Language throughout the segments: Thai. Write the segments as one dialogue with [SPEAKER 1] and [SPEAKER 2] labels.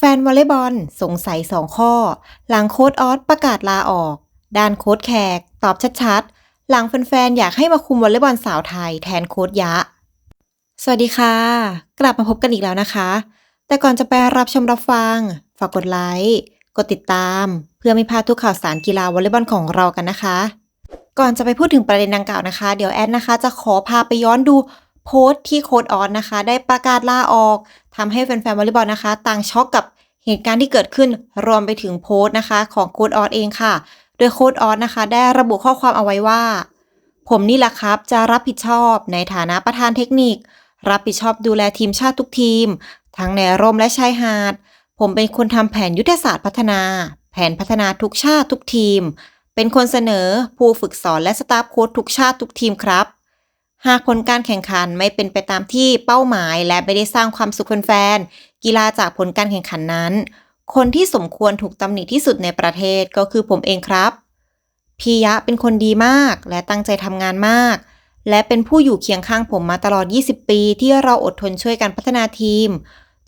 [SPEAKER 1] แฟนวอลเลย์บอลสงสัยสองข้อ หลังโค้ดออสประกาศลาออก ด้านโค้ดแขก ตอบชัดๆ หลังแฟนๆ อยากให้มาคุมวอลเลย์บอลสาวไทยแทนโค้ดยะ สวัสดีค่ะ กลับมาพบกันอีกแล้วนะคะ แต่ก่อนจะไปรับชมรับฟัง ฝากกดไลค์กดติดตาม เพื่อไม่พลาดทุกข่าวสารกีฬาวอลเลย์บอลของเรากันนะคะ ก่อนจะไปพูดถึงประเด็นดังกล่าวนะคะ เดี๋ยวแอดนะคะ จะขอพาไปย้อนดู โพสต์ที่โค้ดออสนะคะ ได้ประกาศลาออกทำให้แฟนๆวอลเลย์บอลนะคะ ต่างช็อกกับเหตุการณ์ที่เกิดขึ้นรวมไปถึงโพสต์นะคะ ของโค้ดออสเองค่ะ โดยโค้ดออสนะคะ ได้ระบุข้อความเอาไว้ว่า ผมนี่แหละครับจะรับผิดชอบในฐานะประธานเทคนิค รับผิดชอบดูแลทีมชาติทุกทีม ทั้งในร่มและชายหาด ผมเป็นคนทำแผนยุทธศาสตร์พัฒนา แผนพัฒนาทุกชาติทุกทีม เป็นคนเสนอผู้ฝึกสอนและสตาฟโค้ชทุกชาติทุกทีมครับ หากผลการแข่งขันไม่เป็นไปตามที่เป้าหมาย และไม่ได้สร้างความสุขแฟนๆกีฬาจากผลการแข่งขันนั้น คนที่สมควรถูกตำหนิที่สุดในประเทศก็คือผมเองครับ พียะเป็นคนดีมากและตั้งใจทำงานมาก และเป็นผู้อยู่เคียงข้างผมมาตลอด 20 ปีที่เราอดทนช่วยกันพัฒนาทีม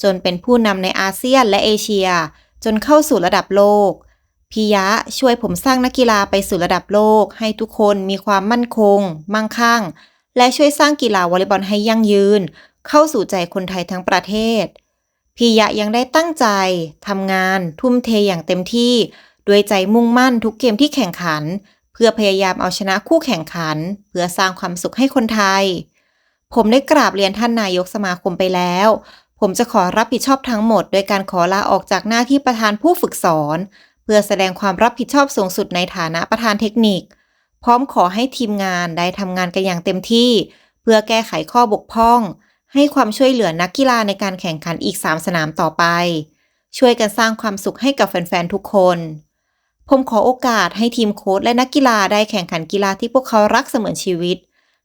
[SPEAKER 1] จนเป็นผู้นำในอาเซียนและเอเชีย จนเข้าสู่ระดับโลกพิยะช่วยผมสร้างนักกีฬาไปสู่ระดับโลก ให้ทุกคนมีความมั่นคง มั่งคั่ง และช่วยสร้างกีฬาวอลเลย์บอลให้ยั่งยืน เข้าสู่ใจคนไทยทั้งประเทศ พิยะยังได้ตั้งใจทำงาน ทุ่มเทอย่างเต็มที่ ด้วยใจมุ่งมั่นทุกเกมที่แข่งขัน เพื่อพยายามเอาชนะคู่แข่งขัน เพื่อสร้างความสุขให้คนไทย ผมได้กราบเรียนท่านนายกสมาคมไปแล้ว ผมจะขอรับผิดชอบทั้งหมด โดยการขอลาออกจากหน้าที่ประธานผู้ฝึกสอน เพื่อแสดงความรับผิดชอบสูงสุดในฐานะประธานเทคนิค พร้อมขอให้ทีมงานได้ทำงานกันอย่างเต็มที่ เพื่อแก้ไขข้อบกพร่อง ให้ความช่วยเหลือนักกีฬาในการแข่งขันอีก 3 สนามต่อไป ช่วยกันสร้างความสุขให้กับแฟนๆทุกคน ผมขอโอกาสให้ทีมโค้ชและนักกีฬาได้แข่งขันกีฬาที่พวกเขารักเสมือนชีวิต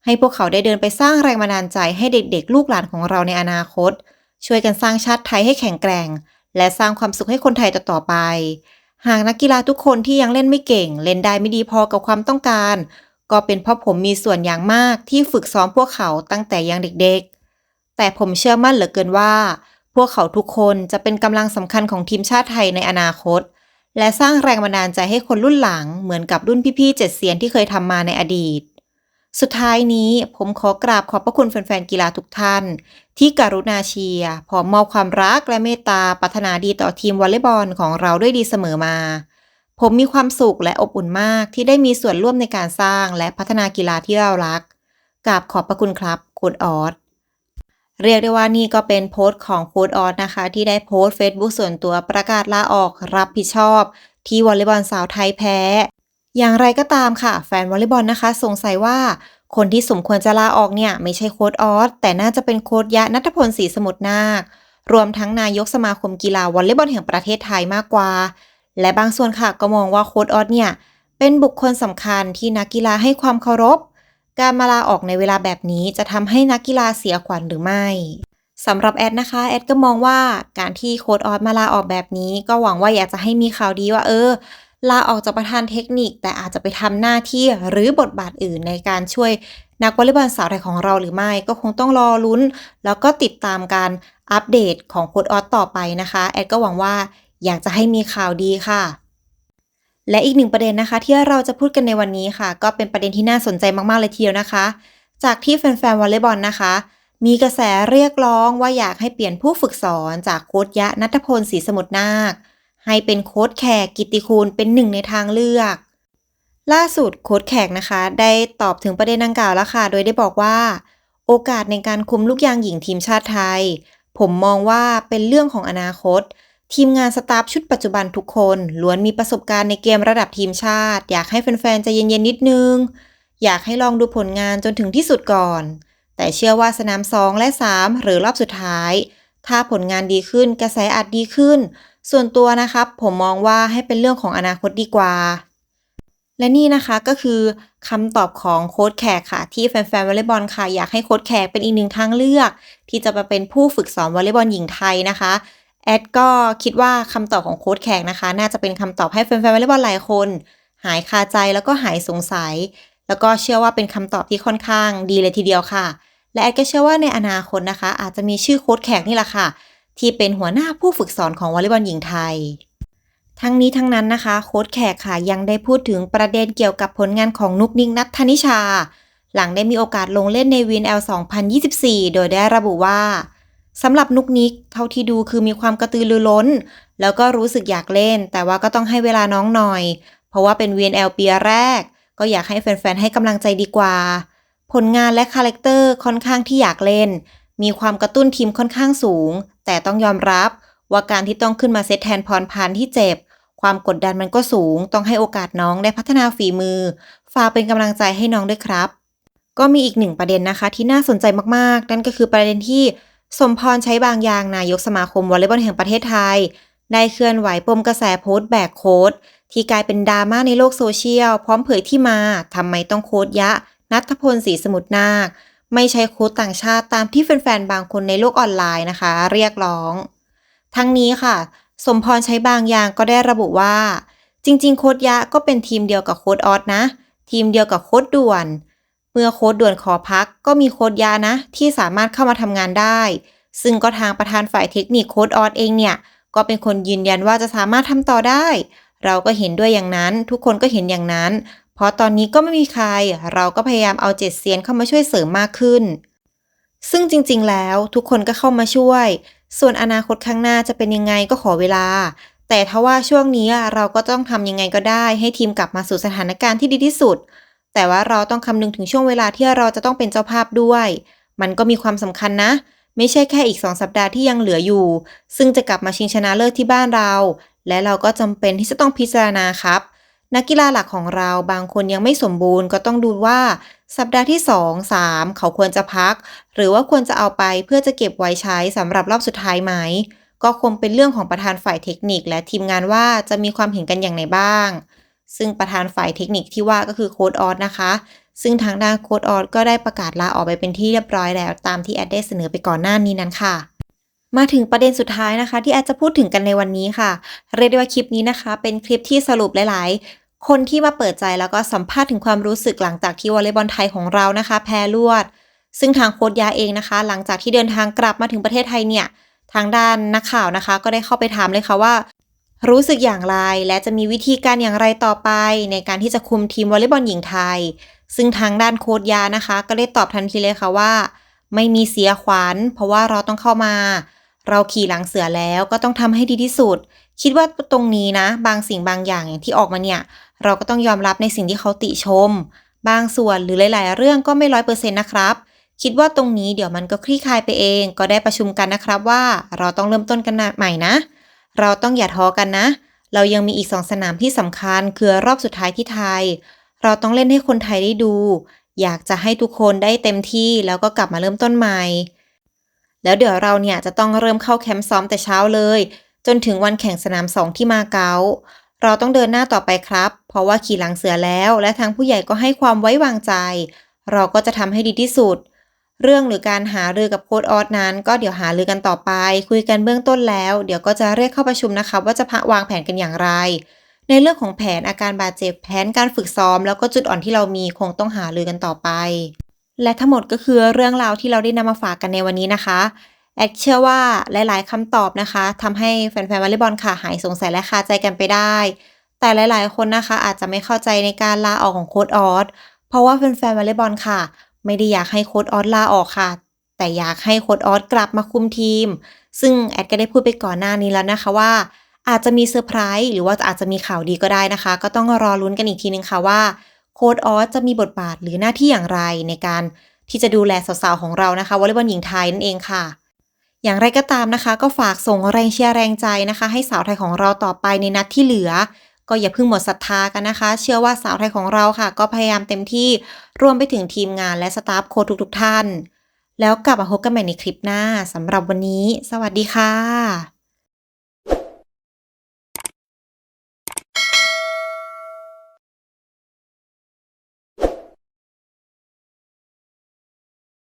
[SPEAKER 1] ให้พวกเขาได้เดินไปสร้างแรงบันดาลใจให้เด็กๆ ลูกหลานของเราในอนาคต ช่วยกันสร้างชาติไทยให้แข็งแกร่ง และสร้างความสุขให้คนไทยต่อๆไป หากนักกีฬาทุกคนที่ยังเล่นไม่เก่ง เล่นได้ไม่ดีพอกับความต้องการ ก็เป็นเพราะผมมีส่วนอย่างมากที่ฝึกซ้อมพวกเขาตั้งแต่ยังเด็กๆ แต่ผมเชื่อมั่นเหลือเกินว่า พวกเขาทุกคนจะเป็นกำลังสำคัญของทีมชาติไทยในอนาคต และสร้างแรงบันดาลใจให้คนรุ่นหลังเหมือนกับรุ่นพี่ๆเจ็ดเซียนที่เคยทำมาในอดีต สุดท้ายนี้ผมขอกราบขอบพระคุณแฟนๆกีฬาทุกท่าน ที่กรุณาเชียร์พร้อมมอบความรักและเมตตาปรารถนาดีต่อทีมวอลเลย์บอลของเราด้วยดีเสมอมา ผมมีความสุขและอบอุ่นมากที่ได้มีส่วนร่วมในการสร้างและพัฒนากีฬาที่เรารักกราบขอบพระคุณครับโค้ดออสเรียกได้ว่านี่ก็เป็นโพสต์ของโค้ดออสนะคะ ที่ได้โพสต์ Facebook ส่วนตัวประกาศลาออกรับผิดชอบ ที่วอลเลย์บอลสาวไทยแพ้ อย่างไรก็ตามค่ะ แฟนวอลเลย์บอลนะคะ สงสัยว่าคนที่สมควรจะลาออกเนี่ย ไม่ใช่โค้ดออสแต่น่าจะเป็นโค้ดยะนัทพลศรีสมุทรนาค รวมทั้งนายกสมาคมกีฬาวอลเลย์บอลแห่งประเทศไทยมากกว่า และบางส่วนค่ะก็มองว่าโค้ดออสเนี่ย เป็นบุคคลสำคัญที่นักกีฬาให้ความเคารพ การมาลาออกในเวลาแบบนี้จะทำให้นักกีฬาเสียขวัญหรือไม่สำหรับแอดนะคะ แอดก็มองว่าการที่โค้ดออสมาลาออกแบบนี้ ก็หวังว่าอยากจะให้มีข่าวดีว่าเออ ลาออกจากประธานเทคนิค แต่อาจจะไปทำหน้าที่หรือบทบาทอื่นในการช่วยนักวอลเลย์บอลสาวไทยของเราหรือไม่ก็คงต้องรอลุ้น แล้วก็ติดตามการอัปเดตของโค้ดออสต่อไปนะคะ แอดก็หวังว่าอยากจะให้มีข่าวดีค่ะ และอีกหนึ่งประเด็นนะคะ ที่เราจะพูดกันในวันนี้ค่ะ ก็เป็นประเด็นที่น่าสนใจมากๆเลยทีเดียวนะคะ จากที่แฟนๆวอลเลย์บอลนะคะ มีกระแสเรียกร้องว่าอยากให้เปลี่ยนผู้ฝึกสอนจากโค้ชยะนัทพลศรีสมุทรนาค ให้เป็นโค้ชแขกกิติคูณเป็นหนึ่งในทางเลือก ล่าสุดโค้ชแขกนะคะ ได้ตอบถึงประเด็นดังกล่าวแล้วค่ะ โดยได้บอกว่า โอกาสในการคุมลูกยางหญิงทีมชาติไทย ผมมองว่าเป็นเรื่องของอนาคต ทีมงานสตาฟชุดปัจจุบันทุกคนล้วนมีประสบการณ์ในเกมระดับทีมชาติ อยากให้แฟนๆใจเย็นๆนิดนึง อยากให้ลองดูผลงานจนถึงที่สุดก่อน แต่เชื่อว่าสนาม 2 และ 3 หรือรอบสุดท้าย ถ้าผลงานดีขึ้นกระแสอาจดีขึ้น ส่วนตัวนะครับผมมองว่าให้เป็นเรื่องของอนาคตดีกว่า และนี่นะคะก็คือคำตอบของโค้ชแขกค่ะ ที่แฟนๆวอลเลย์บอลค่ะ อยากให้โค้ชแขกเป็นอีกหนึ่งทางเลือก ที่จะมาเป็นผู้ฝึกสอนวอลเลย์บอลหญิงไทยนะคะแอดก็คิดว่าคำตอบของโค้ชแขกนะคะ น่าจะเป็นคำตอบให้แฟนๆวอลเลย์บอลหลายคน หายคาใจแล้วก็หายสงสัย แล้วก็เชื่อว่าเป็นคำตอบที่ค่อนข้างดีเลยทีเดียวค่ะ และแอดก็เชื่อว่าในอนาคตนะคะ อาจจะมีชื่อโค้ชแขกนี่แหละค่ะ ที่เป็นหัวหน้าผู้ฝึกสอนของวอลเลย์บอลหญิงไทย ทั้งนี้ทั้งนั้นนะคะ โค้ชแขกค่ะยังได้พูดถึงประเด็นเกี่ยวกับผลงานของนุกนิกนัทธนิชา หลังได้มีโอกาสลงเล่นในวีนแอล2024 โดยได้ระบุว่าสำหรับนุกนิกเท่าที่ดูคือมีความกระตือรือร้น แล้วก็รู้สึกอยากเล่น แต่ว่าก็ต้องให้เวลาน้องหน่อย เพราะว่าเป็น VNL ปีแรก ก็อยากให้แฟนๆ ให้กำลังใจดีกว่า ผลงานและคาแรคเตอร์ค่อนข้างที่อยากเล่น มีความกระตุ้นทีมค่อนข้างสูง แต่ต้องยอมรับว่าการที่ต้องขึ้นมาเซตแทนพรพันธ์ที่เจ็บ ความกดดันมันก็สูง ต้องให้โอกาสน้องได้พัฒนาฝีมือ ฝากเป็นกำลังใจให้น้องด้วยครับ ก็มีอีกหนึ่งประเด็นนะคะที่น่าสนใจมากๆ นั่นก็คือประเด็นที่สมพรใช้บางอย่างนายกสมาคมวอลเลย์บอลแห่งประเทศไทย ได้เคลื่อนไหวปมกระแสโพสต์แบกโค้ดที่กลายเป็นดราม่าในโลกโซเชียล พร้อมเผยที่มาทำไมต้องโค้ดยะ นัทพลศรีสมุทรนาค ไม่ใช่โค้ดต่างชาติตามที่แฟนๆ บางคนในโลกออนไลน์นะคะ เรียกร้อง ทั้งนี้ค่ะ สมพรใช้บางอย่างก็ได้ระบุว่า จริงๆ โค้ดยะก็เป็นทีมเดียวกับโค้ดออสนะ ทีมเดียวกับโค้ดด่วน เมื่อโค้ดด่วนขอพักก็มีโค้ดยานะ ที่สามารถเข้ามาทำงานได้ ซึ่งก็ทางประธานฝ่ายเทคนิคโค้ดออสเองเนี่ยก็เป็นคนยืนยันว่าจะสามารถทำต่อได้ เราก็เห็นด้วยอย่างนั้น ทุกคนก็เห็นอย่างนั้น เพราะตอนนี้ก็ไม่มีใคร เราก็พยายามเอาเจ็ดเซียนเข้ามาช่วยเสริมมากขึ้น ซึ่งจริงๆ แล้วทุกคนก็เข้ามาช่วย ส่วนอนาคตข้างหน้าจะเป็นยังไงก็ขอเวลา แต่ถ้าว่าช่วงนี้เราก็ต้องทำยังไงก็ได้ ให้ทีมกลับมาสู่สถานการณ์ที่ดีที่สุด แต่ว่าเราต้องคำนึงถึงช่วงเวลาที่เราจะต้องเป็นเจ้าภาพด้วย มันก็มีความสำคัญนะไม่ใช่แค่อีก 2 สัปดาห์ที่ยังเหลืออยู่ ซึ่งจะกลับมาชิงชนะเลิศที่บ้านเรา และเราก็จำเป็นที่จะต้องพิจารณาครับ นักกีฬาหลักของเราบางคนยังไม่สมบูรณ์ก็ต้องดูว่า สัปดาห์ที่ 2 3 เขาควรจะพัก หรือว่าควรจะเอาไปเพื่อจะเก็บไว้ใช้สำหรับรอบสุดท้ายไหม ก็คงเป็นเรื่องของประธานฝ่ายเทคนิคและทีมงานว่าจะมีความเห็นกันอย่างไรบ้าง ซึ่งประธานฝ่ายเทคนิคที่ว่าก็คือโค้ดออสนะคะ ซึ่งทางด้านโค้ดออสก็ได้ประกาศลาออกไปเป็นที่เรียบร้อยแล้ว ตามที่แอดได้เสนอไปก่อนหน้านี้นั้นค่ะมาถึงประเด็นสุดท้ายนะคะ ที่แอดจะพูดถึงกันในวันนี้ค่ะ เรียกได้ว่าคลิปนี้นะคะ เป็นคลิปที่สรุปหลาย คนที่มาเปิดใจแล้วก็สัมภาษณ์ถึงความรู้สึกหลังจากที่วอลเลย์บอลไทยของเรานะคะ แพ้รวด ซึ่งทางโค้ชยาเองนะคะ หลังจากที่เดินทางกลับมาถึงประเทศไทยเนี่ย ทางด้านนักข่าวนะคะ ก็ได้เข้าไปถามเลยค่ะว่า รู้สึกอย่างไร และจะมีวิธีการอย่างไรต่อไป ในการที่จะคุมทีมวอลเลย์บอลหญิงไทย ซึ่งทางด้านโค้ชยานะคะ ก็ได้ตอบทันทีเลยค่ะว่า ไม่มีเสียขวัญเพราะว่าเราต้องเข้ามา เราขี่หลังเสือแล้วก็ต้องทำให้ดีที่สุด คิดว่าตรงนี้นะ บางสิ่งบางอย่างอย่างที่ออกมาเนี่ย เราก็ต้องยอมรับในสิ่งที่เขาติชม บางส่วนหรือหลาย ๆ เรื่องก็ไม่ร้อยเปอร์เซ็นต์นะครับ คิดว่าตรงนี้เดี๋ยวมันก็คลี่คลายไปเอง ก็ได้ประชุมกันนะครับว่าเราต้องเริ่มต้นกันใหม่นะ เราต้องอย่าท้อกันนะ เรายังมีอีกสองสนามที่สำคัญคือรอบสุดท้ายที่ไทย เราต้องเล่นให้คนไทยได้ดู อยากจะให้ทุกคนได้เต็มที่แล้วก็กลับมาเริ่มต้นใหม่แล้วเดี๋ยวเราเนี่ยจะต้องเริ่มเข้าแคมป์ซ้อมแต่เช้าเลย จนถึงวันแข่งสนามสองที่มาเก๊าเราต้องเดินหน้าต่อไปครับ เพราะว่าขี่หลังเสือแล้ว และทางผู้ใหญ่ก็ให้ความไว้วางใจ เราก็จะทำให้ดีที่สุด เรื่องหรือการหารือกับโค้ดออสนั้น ก็เดี๋ยวหารือกันต่อไป คุยกันเบื้องต้นแล้ว เดี๋ยวก็จะเรียกเข้าประชุมนะคะว่าจะพะวางแผนกันอย่างไร ในเรื่องของแผนอาการบาดเจ็บแผนการฝึกซ้อม แล้วก็จุดอ่อนที่เรามีคงต้องหารือกันต่อไป และทั้งหมดก็คือเรื่องราวที่เราได้นำมาฝากกันในวันนี้นะคะ แอดเชื่อว่าหลาย ๆคำตอบนะคะทำให้แฟนๆวอลเลย์บอลค่ะหายสงสัยและคาใจกันไปได้ แต่หลาย ๆ คนนะคะ อาจจะไม่เข้าใจในการลาออกของโค้ดออสเพราะว่าแฟนๆวอลเลย์บอลค่ะ ไม่ได้อยากให้โค้ดออสลาออกค่ะ แต่อยากให้โค้ดออสกลับมาคุมทีม ซึ่งแอดก็ได้พูดไปก่อนหน้านี้แล้วนะคะว่า อาจจะมีเซอร์ไพรส์หรือว่าอาจจะมีข่าวดีก็ได้นะคะ ก็ต้องรอลุ้นกันอีกทีนึงค่ะว่าโค้ดออสจะมีบทบาทหรือหน้าที่อย่างไรในการที่จะดูแลสาวๆของเรานะคะวอลเลย์บอลหญิงไทยนั่นเองค่ะ อย่างไรก็ตามนะคะ ก็ฝากส่งแรงเชียร์แรงใจนะคะ ให้สาวไทยของเราต่อไปในนัดที่เหลือ ก็อย่าเพิ่งหมดศรัทธากันนะคะ เชื่อว่าสาวไทยของเราค่ะ ก็พยายามเต็มที่รวมไปถึงทีมงานและสตาฟโค้ชทุกๆท่าน แล้วกลับมาพบกันใหม่ในคลิปหน้าสำหรับวันนี้ สวัสดีค่ะ